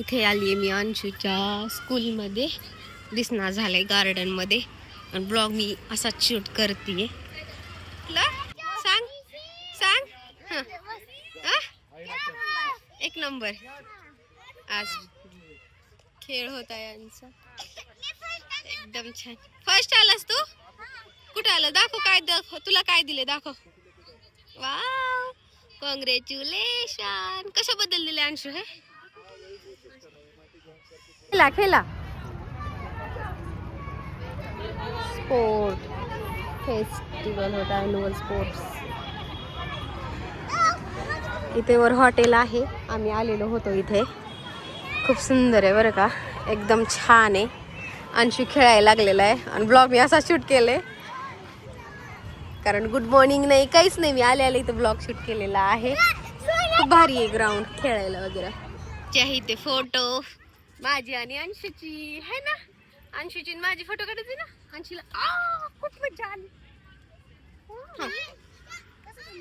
इथे आली आहे मी अंशूच्या स्कूलमध्ये. दिसणार झालंय गार्डनमध्ये. आणि ब्लॉग मी असाच शूट करते सांग सांग. हां. एक नंबर. आज खेळ होता यांचा. एकदम छान. फर्स्ट आलास तू? कुठं आलं? दाखव काय दाखव. तुला काय दिले? दाखव. वाव कॉंग्रॅच्युलेशन कशाबद्दल दिले अंशू हे? खेला खेला. स्पोर्ट फेस्टिवल होता ॲन्युअल स्पोर्ट्स इथे वर हॉटेल आहे. आम्ही आलेलो होतो इथे. खूप सुंदर आहे बरं का. एकदम छान आहे. अंशू खेळायला लागलेला आहे. आणि ब्लॉग मी असा शूट केले कारण गुड मॉर्निंग नाही काहीच नाही. मी आले आले इथे ब्लॉग शूट केलेला आहे. खूप भारी आहे ग्राउंड खेळायला वगैरे. चे आहे इथे फोटो माझी आणि अंशूची. है ना? अंशूची आणि माझी फोटो काढायची ना? अंशूला आ खूप मजा आली.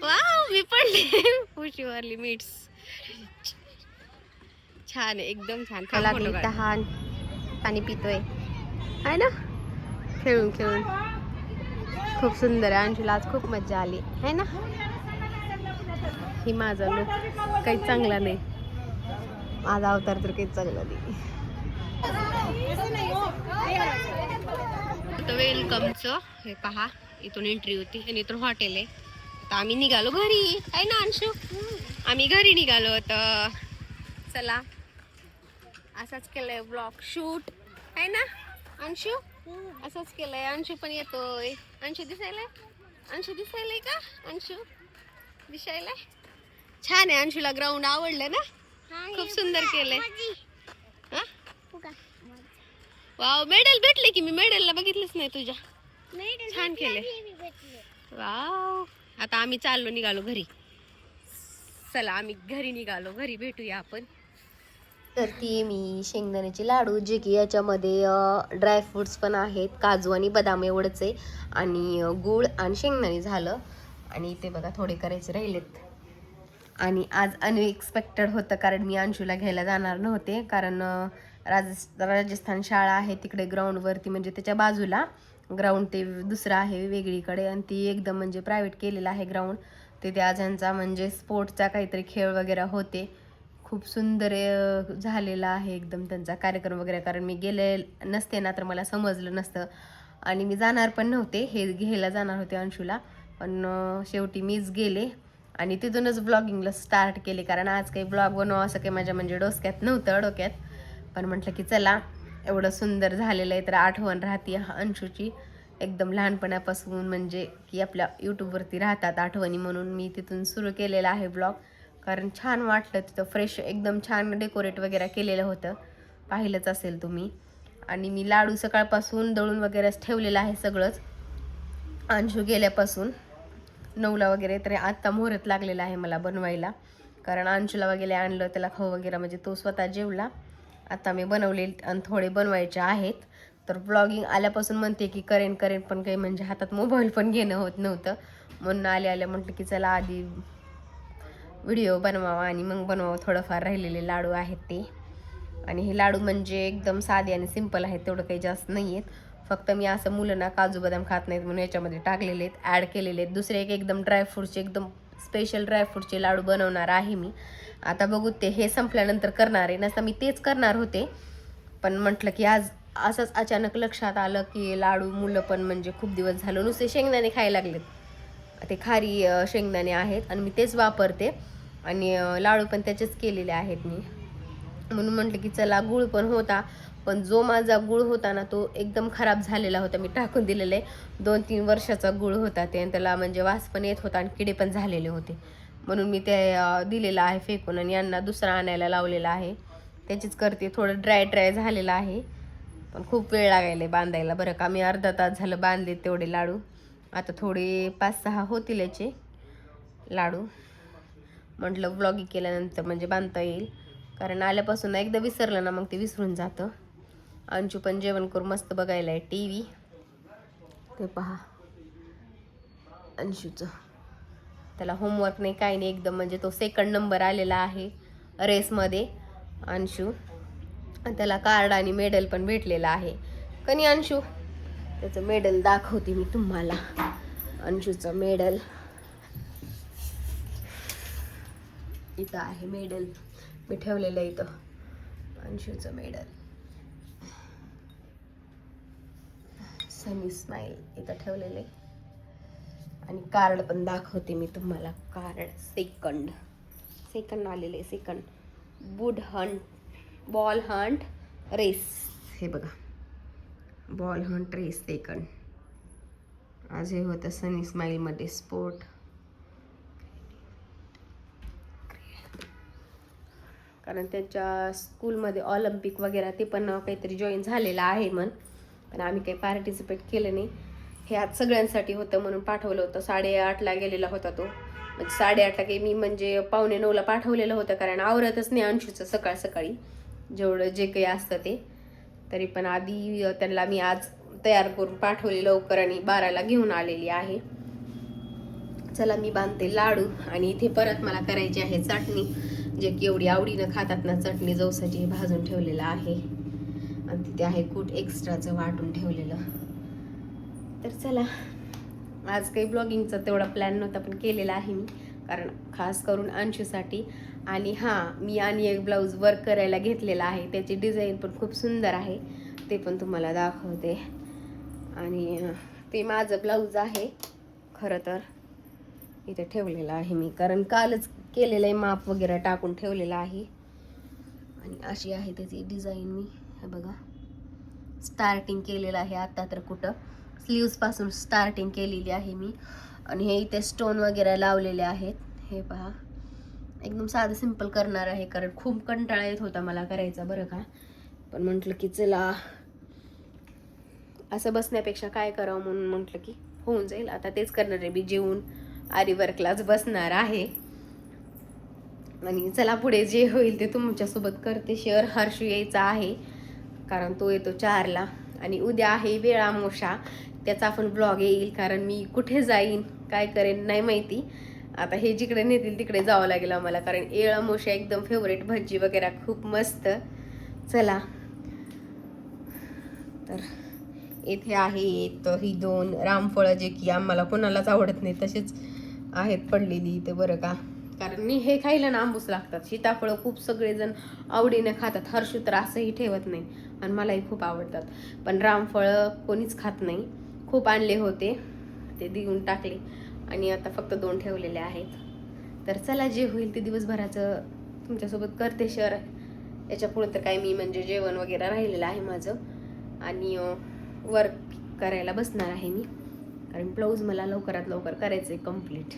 वाव मी पडले उशीवरली मीट्स छान आहे एकदम छान. लागली तहान पाणी पितोय. आहे ना? खेळून खेळून. खूप सुंदर आहे अंशूला आज खूप मजा आली. है ना? ही माझा लुक काही चांगला नाही. माझा अवतार तर काही चांगला नाही. वेलकमचं हे पहा इथून एंट्री होती. आणि इथून हॉटेल आहे. तर आम्ही निघालो घरी. आहे ना अंशू? आम्ही घरी निघालो. होतं चला. असाच केलंय ब्लॉग शूट आहे ना अंशू? असंच केलंय. अंशू पण येतोय. अंशू दिसायलाय? अंशू दिसायलाय का अंशू? दिसायलाय? छान आहे. अंशूला ग्राउंड आवडलं ना? खूप सुंदर केलंय. हा? वाव मेडल भेटले की मी मेडलला बघितलंच नाही तुझ्या. छान केले वाव. आता आम्ही चाललो निघालो घरी. चला आम्ही घरी निघालो. घरी भेटूया आपण. तर ती मी शेंगदाण्याचे लाडू जे की याच्यामध्ये ड्रायफ्रुट्स पण आहेत. काजू आणि बदाम एवढंच आहे. आणि गूळ आणि शेंगदाणे झालं. आणि ते बघा थोडे करायचे राहिलेत. आणि आज अनएक्सपेक्टेड होतं कारण मी अंशूला घ्यायला जाणार नव्हते. कारण राजस राजस्थान शाळा आहे तिकडे ग्राउंडवरती म्हणजे त्याच्या बाजूला ग्राउंड ते दुसरं आहे वेगळीकडे आणि ती एकदम म्हणजे प्रायव्हेट केलेलं आहे ग्राउंड तिथे आजांचा म्हणजे स्पोर्ट्सचा काहीतरी खेळ वगैरे होते. खूप सुंदर झालेला आहे एकदम त्यांचा कार्यक्रम वगैरे. कारण मी गेले नसते ना तर मला समजलं नसतं. आणि मी जाणार पण नव्हते. हे घ्यायला जाणार होते अंशूला. पण शेवटी मीच गेले. आणि तिथूनच ब्लॉगिंगला स्टार्ट केले. कारण आज काही ब्लॉग बनवा असं काही माझ्या म्हणजे डोसक्यात नव्हतं डोक्यात. पण म्हटलं की चला एवढं सुंदर झालेलं आहे तर आठवण राहते हा अंशूची. एकदम लहानपणापासून म्हणजे की आपल्या यूट्यूबवरती राहतात आठवणी म्हणून मी तिथून सुरू केलेला आहे ब्लॉग. कारण छान वाटलं तिथं फ्रेश एकदम छान डेकोरेट वगैरे केलेलं होतं. पाहिलंच असेल तुम्ही. आणि मी लाडू सकाळपासून दळून वगैरेच ठेवलेलं आहे सगळंच. अंशू गेल्यापासून. नऊला वगैरे तरी आत्ता मुहूर्त लागलेला आहे मला बनवायला. कारण अंशूला वगैरे आणलं त्याला खाऊ वगैरे म्हणजे तो स्वतः जेवला. आता मी बनवले आणि थोडे बनवायचे आहेत. तर ब्लॉगिंग आल्यापासून म्हणते की करेन करेन पण काही म्हणजे हातात मोबाईल पण घेणं होत नव्हतं. म्हणून आले आले म्हटलं की चला आधी व्हिडिओ बनवावा आणि मग बनवावं. थोडंफार राहिलेले लाडू आहेत ते. आणि हे लाडू म्हणजे एकदम साधे आणि सिंपल आहेत तेवढं काही जास्त नाही आहेत फक्त मी असं मुलांना काजू बदाम खात नाहीत म्हणून याच्यामध्ये टाकलेले आहेत ॲड केलेले आहेत. दुसरे एक एकदम ड्रायफ्रूटचे एकदम स्पेशल ड्रायफ्रूटचे लाडू बनवणार आहे मी. आता बघू ते हे संपल्यानंतर करणार आहे. नसता मी तेच करणार होते. पण म्हटलं की आज असंच अचानक लक्षात आलं की लाडू मुलं पण म्हणजे खूप दिवस झालं. नुसते शेंगदाणे खायला लागलेत. ते खारी शेंगदाणे आहेत आणि मी तेच वापरते. आणि लाडू पण त्याचेच केलेले आहेत मी. म्हणून म्हटलं की चला गुळ पण होता. पण जो माझा गुळ होता ना तो एकदम खराब झालेला होता. मी टाकून दिलेला. आहे दोन तीन वर्षाचा गुळ होता ते. आणि त्याला म्हणजे वास पण येत होता आणि किडे पण झालेले होते. म्हणून मी ते दिलेलं आहे फेकून आणि यांना दुसरा आणायला लावलेला आहे. त्याचीच करते थोडं ड्राय ड्राय झालेलं आहे. पण खूप वेळ लागायला बांधायला. बरं का मी अर्धा तास झालं बांधले तेवढे लाडू. आता थोडे पाच सहा होतील याचे लाडू. म्हटलं ब्लॉगिंग केल्यानंतर म्हणजे बांधता येईल. कारण आल्यापासून एकदा विसरलं ना मग ते विसरून जातं. अंशू पण जेवण करून मस्त बघायला आहे टी व्ही ते पहा. अंशूचं. त्याला होमवर्क नाही काही नाही एकदम म्हणजे तो सेकंड नंबर आलेला आहे रेसमध्ये अंशू. त्याला कार्ड आणि मेडल पण भेटलेलं आहे. कनी अंशू त्याचं मेडल दाखवते मी तुम्हाला. अंशूचं मेडल इथं आहे मेडल मी ठेवलेलं आहे इथं. अंशूचं मेडल सनी स्माईल इथं ठेवलेलं आहे. आणि कार्ड पण दाखवते मी तुम्हाला. Card second. सेकंड आलेलं आहे सेकंड. बुड हंट बॉल हंट रेस. हे बघा. Ball hunt race second. आज हे होतं सनी स्माईलमध्ये स्पोर्ट कारण त्यांच्या स्कूलमध्ये ऑलिम्पिक वगैरे ते पण काहीतरी जॉईन झालेलं आहे म्हण. पण आम्ही काही पार्टिसिपेट केलं नाही. हे आज सगळ्यांसाठी होतं म्हणून पाठवलं होतं. साडेआठला गेलेला होता तो. म्हणजे साडेआठला काही मी म्हणजे पावणे नऊला पाठवलेलं होतं कारण आवरतच नाही अंशूचं सकाळ सकाळी. जेवढं जे काही असतं ते. तरी पण आधी त्यांना मी आज तयार करून पाठवले लवकर आणि बाराला घेऊन आलेली आहे. चला मी बांधते लाडू आणि इथे परत मला करायची आहे चटणी. जे की एवढी आवडीनं खातात ना चटणी जवसाची भाजून ठेवलेलं आहे. आणि तिथे आहे कूट एक्स्ट्राचं वाटून ठेवलेलं. तर चला. आज काही ब्लॉगिंगचा तेवढा प्लॅन नव्हता पण केलेला आहे मी. कारण खास करून अंशूसाठी. आणि हां मी आणि एक ब्लाऊज वर्क करायला घेतलेला आहे. त्याची डिझाईन पण खूप सुंदर आहे. ते पण तुम्हाला दाखवते. आणि ते माझं ब्लाऊज आहे. खरं तर इथे ठेवलेलं आहे मी. कारण कालच केलेलं आहे माप वगैरे टाकून ठेवलेलं आहे. आणि अशी आहे त्याची डिझाईन मी. हे बघा. स्टार्टिंग केलेलं आहे आत्ता तर कुठं. स्लीव्सपासून स्टार्टिंग केलेली आहे मी. आणि हे इथे स्टोन वगैरे लावलेले आहेत. हे पहा. एकदम साधं सिंपल करणार आहे कारण खूप कंटाळा येत होता मला करायचा बरं का. पण म्हटलं की चला. असं बसण्यापेक्षा काय करावं म्हणून म्हटलं की होऊन जाईल. आता तेच करणार आहे मी जेवून आरी वर्कलाच बसणार आहे. आणि चला पुढे जे होईल ते तुमच्यासोबत करते शेअर हर्षू यायचा आहे. कारण तो येतो चारला. आणि उद्या आहे वेळामोशा. त्याचा आपण ब्लॉग येईल कारण मी कुठे जाईन काय करेन नाही माहिती. आता हे जिकडे नेतील तिकडे जावं लागेल आम्हाला कारण येळामोशा एकदम फेवरेट भजी वगैरे खूप मस्त. चला. तर येथे आहेत ही दोन रामफळं जे की आम्हाला कोणालाच आवडत नाही तसेच आहेत पडलेली इथे बरं का. कारण मी हे खायला ना आंबूस लागतात. सीताफळं खूप सगळेजण आवडीने खातात. हर्षू तर असंही ठेवत नाही. आणि मलाही खूप आवडतात. पण रामफळं कोणीच खात नाही. खूप आणले होते. ते देऊन टाकले. आणि आता फक्त दोन ठेवलेले आहेत. तर चला जे होईल ते दिवसभराचं तुमच्यासोबत करते शेअर याच्यापुढे तर काय मी म्हणजे जेवण वगैरे राहिलेलं आहे माझं. आणि वर्क करायला बसणार आहे मी. कारण ब्लाऊज मला लवकरात लवकर करायचं आहे कंप्लीट